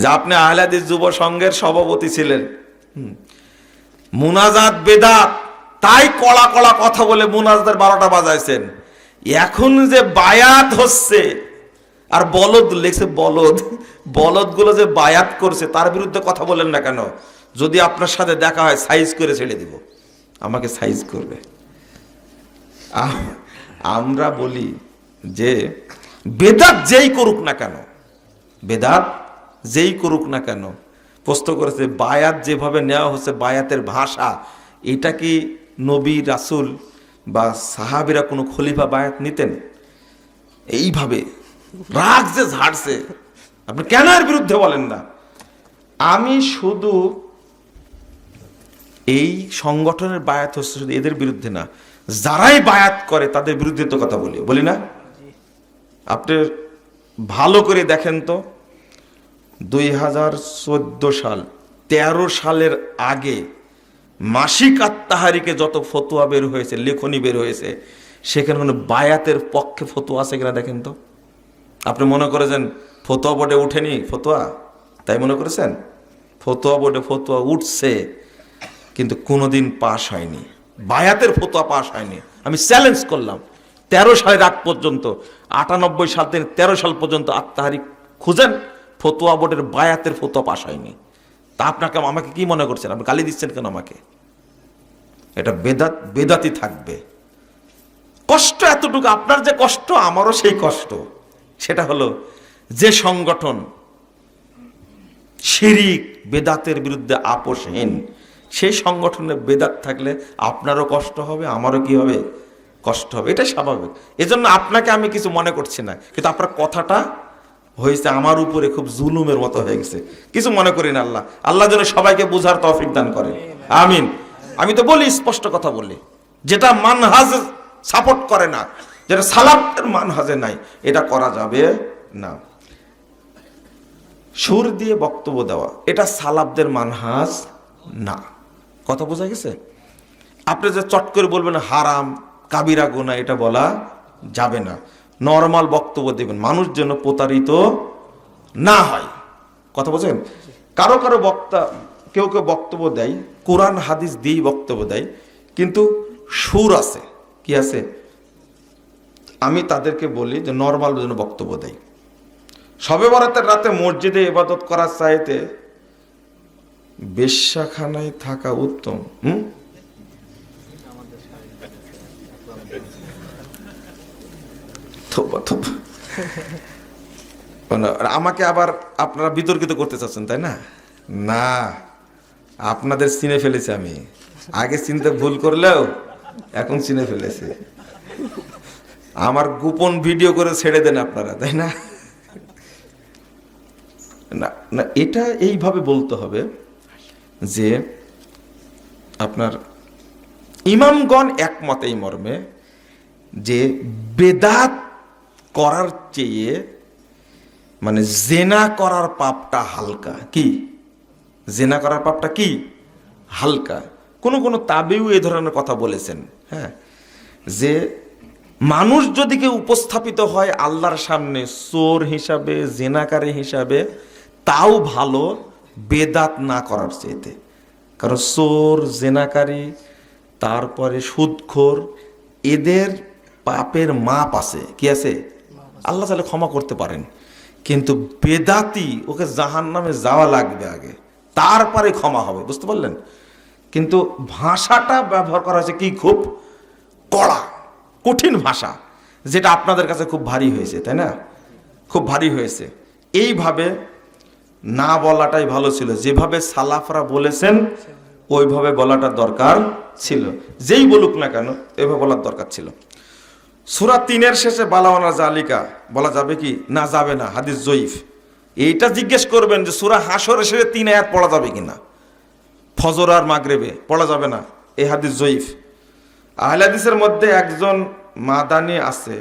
যে আপনি আহলাদিস যুব সংঘের সভাপতি ছিলেন। মুনাজাত বেদাত, তাই কড়া কড়া কথা বলে মুনাজাতের বারোটা বাজাইছেন। এখন যে বায়াত হচ্ছে, আর বলদ লেখছে বলদ, বলদগুলো যে বায়াত করছে, তার বিরুদ্ধে কথা বলেন না কেন? যদি আপনার সাথে দেখা হয়, সাইজ করে ছেড়ে দিব। আমাকে সাইজ করবে। আমরা বলি যে, বেদাত যেই করুক না কেন, বেদাত যেই করুক না কেন, প্রশ্ন করেছে, বায়াত যেভাবে নেওয়া হচ্ছে, বায়াতের ভাষা, এটা কি নবী রাসুল বা সাহাবিরা কোনো খলিফা বায়াত নিতেন? এইভাবে রাগ যে ঝাড়ছে, আপনি কেন এর বিরুদ্ধে বলেন না? আমি শুধু এই সংগঠনের বায়াত হচ্ছে শুধু এদের বিরুদ্ধে না, যারাই বায়াত করে তাদের বিরুদ্ধে তো কথা বলি বলি না? আপনি ভালো করে দেখেন তো। দুই হাজার চোদ্দ সাল, তেরো সালের আগে মাসিক আত্মাহারিকে যত ফতোয়া বের হয়েছে, লেখনী বের হয়েছে, সেখানে কোনো বায়াতের পক্ষে ফতোয়া আছে কিনা দেখেন তো? আপনি মনে করেছেন, ফতোয়া বোর্ডে উঠেনি ফতোয়া? তাই মনে করেছেন? ফতোয়া বোর্ডে ফতোয়া উঠছে, কিন্তু কোনোদিন পাশ হয়নি। বায়াতের ফতোয়া পাশ হয়নি। আমি চ্যালেঞ্জ করলাম, তেরো সালের আগ পর্যন্ত, আটানব্বই সাল থেকে তেরো সাল পর্যন্ত আত্মাহারি খুঁজেন? ফতোয়া বোর্ডের বায়াতের ফতোয়া পাশ হয়নি। তা আপনাকে আমাকে কি মনে করছেন? আপনি গালি দিচ্ছেন কেন আমাকে? এটা বেদাত, বেদাতি থাকবে। কষ্ট এতটুকু, আপনার যে কষ্ট, আমারও সেই কষ্ট। সেটা হলো যে সংগঠন শিরিক, বেদাতের বিরুদ্ধে আপোষহীন, সেই সংগঠনে বেদাত থাকলে আপনারও কষ্ট হবে, আমারও কি হবে? কষ্ট হবে এটা স্বাভাবিক। এজন্য আপনাকে আমি কিছু মনে করছি না। কিন্তু আপনার কথাটা হয়েছে আমার উপরে খুব জুলুমের মতো হয়ে গেছে। কিছু মনে করি না আল্লাহ। আল্লাহ যেন সবাইকে বুঝার তৌফিক দান করে আমিন। আমি তো বলি, স্পষ্ট কথা বলি। যেটা মানহাজ সাপোর্ট করে না, যেটা সালাফের মানহাজে নাই, এটা করা যাবে না। সুর দিয়ে বক্তব্য দেওয়া, এটা সালাবদের মানহাজ না। কথা বোঝা গেছে? আপনি যে চট করে বলবেন, হারাম, কাবিরা গোনা এটা বলা যাবে না। নর্মাল বক্তব্য দেবেন। মানুষ যেন প্রতারিত না হয়। কথা বলছেন? কারও কারও বক্তা, কেউ কেউ বক্তব্য দেয়, কোরআন, হাদিস দিয়েই বক্তব্য দেয়, কিন্তু সুর আছে। কি আছে? আমি তাদেরকে বলি যে নর্মাল যেন বক্তব্য দেয়। সবে বরাতের রাতে মসজিদে ইবাদত করার চাইতে বেশ্যাখানায় থাকা উত্তম। হুম? থোপা, থোপা। মানে আমাকে আবার আপনারা বিতর্কিত করতে চাচ্ছেন তাই না? না আপনাদের চিনে ফেলেছি আমি। আগে চিনতে ভুল করলেও এখন চিনে ফেলেছি। আমার গোপন ভিডিও করে ছেড়ে দেন আপনারা তাই না? না না এটা এইভাবে বলতে হবে যে আপনার ইমামগণ একমত এই মর্মে যে বেদাত করার চেয়ে মানে জেনা করার পাপটা হালকা। কি? জেনা করার পাপটা কি? হালকা। কোনো কোনো তাবেও এ ধরনের কথা বলেছেন হ্যাঁ? যে মানুষ যদি কেউ উপস্থাপিত হয় আল্লাহর সামনে, চোর হিসাবে, জেনাকারী হিসাবে, তাও ভালো বেদাত না করার চেয়েতে কারণ চোর, জেনাকারী, তারপরে সুদখোর, এদের পাপের মাপ আছে। কি আছে? আল্লাহ তাহলে ক্ষমা করতে পারেন। কিন্তু বেদাতি ওকে জাহান নামে যাওয়া লাগবে আগে। তারপরে ক্ষমা হবে, বুঝতে পারলেন? কিন্তু ভাষাটা ব্যবহার করা হয়েছে কি খুব কড়া, কঠিন ভাষা, যেটা আপনাদের কাছে খুব ভারী হয়েছে, তাই না? খুব ভারী হয়েছে। এইভাবে না বলাটাই ভালো ছিল। যেভাবে সালাফরা বলেছেন, ওইভাবে বলাটা দরকার ছিল। যেই বলুক না কেন, এভাবে বলার দরকার ছিল। সুরা তিনের শেষে বালাওয়ানা জালিকা বলা যাবে কি? না, যাবে না, হাদিস জয়ীফ। এইটা জিজ্ঞেস করবেন যে সুরা হাসর শেষে তিন আয়াত পড়া যাবে কি না ফজর আর মাগরেবে পড়া যাবে না এই হাদিস জয়ীফ। আহলাদিসের মধ্যে একজন মাদানি আছে,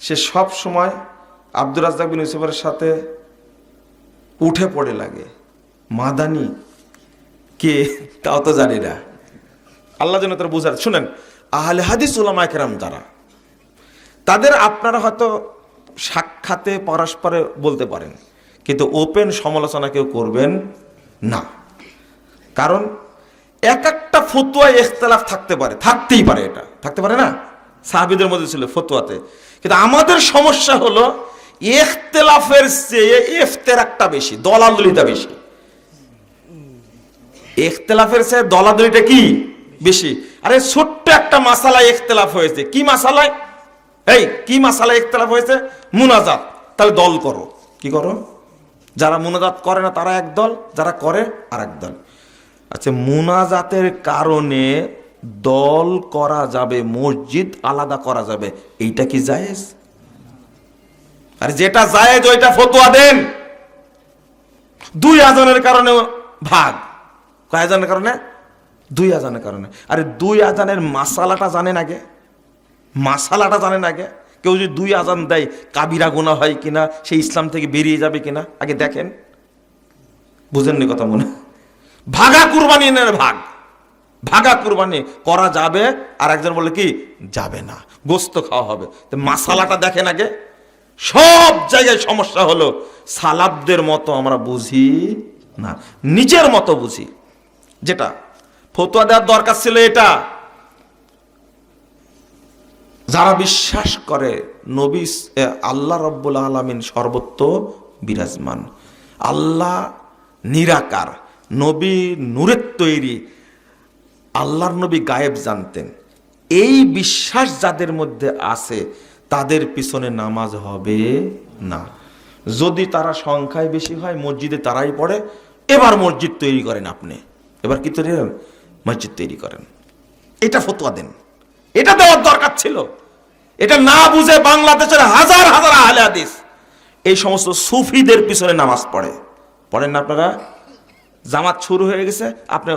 সে সব সময় আব্দুর রাজ্জাক বিন ইউসুফের সাথে উঠে পড়ে লাগে। মাদানি? কে? তাও তো জানি না। আল্লাহ যেন তারা বুঝার শুনেন, আহলে হাদিস উলামা কেরাম যারা তাদের আপনারা হয়তো সাক্ষাতে পরস্পরে বলতে পারেন, কিন্তু ওপেন সমালোচনা কেউ করবেন না। কারণ এক একটা ফতুয়া ইখতলাফ থাকতে পারে, থাকতেই পারে এটা, থাকতে পারে না? সাহাবিদের মধ্যে ছিল ফতুয়াতে। কিন্তু আমাদের সমস্যা হলো ইখতলাফের চেয়ে ইফতেরাকটা বেশি, দলাদলিটা বেশি। ইখতলাফের চেয়ে দলাদলিটা কি? বেশি। আরে ছোট্ট একটা মাসালায় ইখতলাফ হয়েছে। কি মাসালায়? এই, কি মাসালায় ইখতলাফ হয়েছে? মুনাজাত। তাহলে দল করো। কি করো? যারা মুনাজাত করে না, তারা এক দল, যারা করে আর এক দল। আচ্ছা মুনাজাতের কারণে দল করা যাবে, মসজিদ আলাদা করা যাবে, এইটা কি জায়েজ? আর, যেটা জায়েজ, ওইটা ফতোয়া দেন। দুই আজানের কারণে ভাগ। কয় আজানের কারণে? দুই আজানের কারণে। আরে, দুই আজানের মাসালাটা জানেন আগে। মাসালাটা জানেন আগে? কেউ যদি দুই আজান দেয়, কাবিরা গোনা হয় কিনা, সে ইসলাম থেকে বেরিয়ে যাবে কিনা? আগে দেখেন। বুঝেননি কথা মনে? ভাগা কুরবানি নেন ভাগ। ভাগা কুরবানি, করা যাবে, আর একজন বলে কি, যাবে না, গোস্ত খাওয়া হবে। তো মাসালাটা দেখেন আগে। সব জায়গায় সমস্যা হলো, সালাবদের মতো আমরা বুঝি না, নিজের মতো বুঝি। যেটা, ফতোয়া দেওয়ার দরকার ছিল এটা। যারা বিশ্বাস করে নবী আল্লাহ রব্বুল আলমিন সর্বত্র বিরাজমান। আল্লাহ নিরাকার, নবী নূরের তৈরি, আল্লাহর নবী গায়েব জানতেন। এই বিশ্বাস যাদের মধ্যে আছে, তাদের পিছনে নামাজ হবে না। যদি তারা সংখ্যায় বেশি হয়, মসজিদে তারাই পড়ে, এবার মসজিদ তৈরি করেন আপনি। এবার কি তৈরি মসজিদ তৈরি করেন। এটা ফতোয়া দেন। এটা দেওয়ার দরকার ছিল। এটা না বুঝে বাংলাদেশের হাজার হাজার আহলে হাদিস এই সমস্ত সুফিদের পিছনে নামাজ পড়ে। পড়েন না আপনারা? জামাত শুরু হয়ে গেছে, আপনি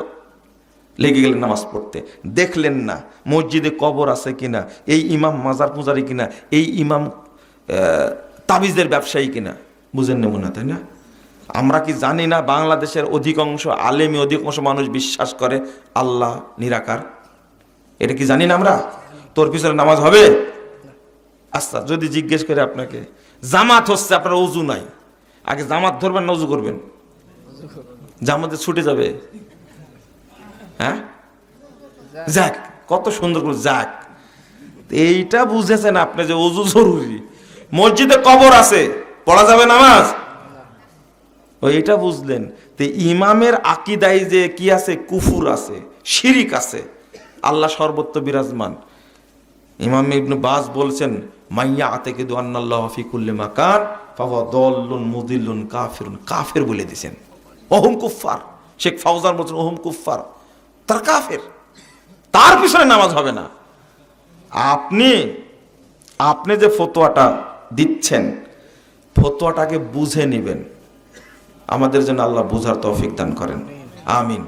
লেগে গেলেন নামাজ পড়তে। দেখলেন না মসজিদে কবর আছে কিনা, এই ইমাম মাজার পূজারি কিনা, এই ইমাম তাবিজদের ব্যবসায়ী কিনা। বুঝেন নেব না তাই না? আমরা কি জানি না বাংলাদেশের অধিকাংশ আলেমি অধিকাংশ মানুষ বিশ্বাস করে আল্লাহ নিরাকার। এটা কি জানি না আমরা? তোর পিছনে নামাজ হবে? আচ্ছা যদি জিজ্ঞেস করে আপনাকে, জামাত হচ্ছে আপনার অজু নাই। আগে জামাত ধরবেন না অজু করবেন। জামাতে ছুটে যাবে। হ্যাঁ? যাক, কত সুন্দর করে যাক। এইটা বুঝেছেন আপনি যে অজু জরুরি। মসজিদে কবর আছে, পড়া যাবে নামাজ? এটা বুঝলেন। তো ইমামের আকিদাই যে কি আছে? কুফুর আছে, শিরিক আছে। আল্লাহ সর্বত্র বিরাজমান। ইমাম ইবনু বাজ বলছেন, মাইয়া আতে কিন্তু আন্নাল্লাহ ফিকুল্লে মাকান ফাওয়া দল্লুন মুদিল্লুন কাফিরুন। কাফের বলে দিছেন অহম কুফার শেখ ফাউজান বলছেন অহম কুফার তার কাফের। তার পিছনে নামাজ হবে না। আপনি আপনি যে ফতোয়াটা দিচ্ছেন, ফতোয়াটাকে বুঝে নেবেন। আমাদের জন্য আল্লাহ বুঝার তৌফিক দান করেন। আমিন।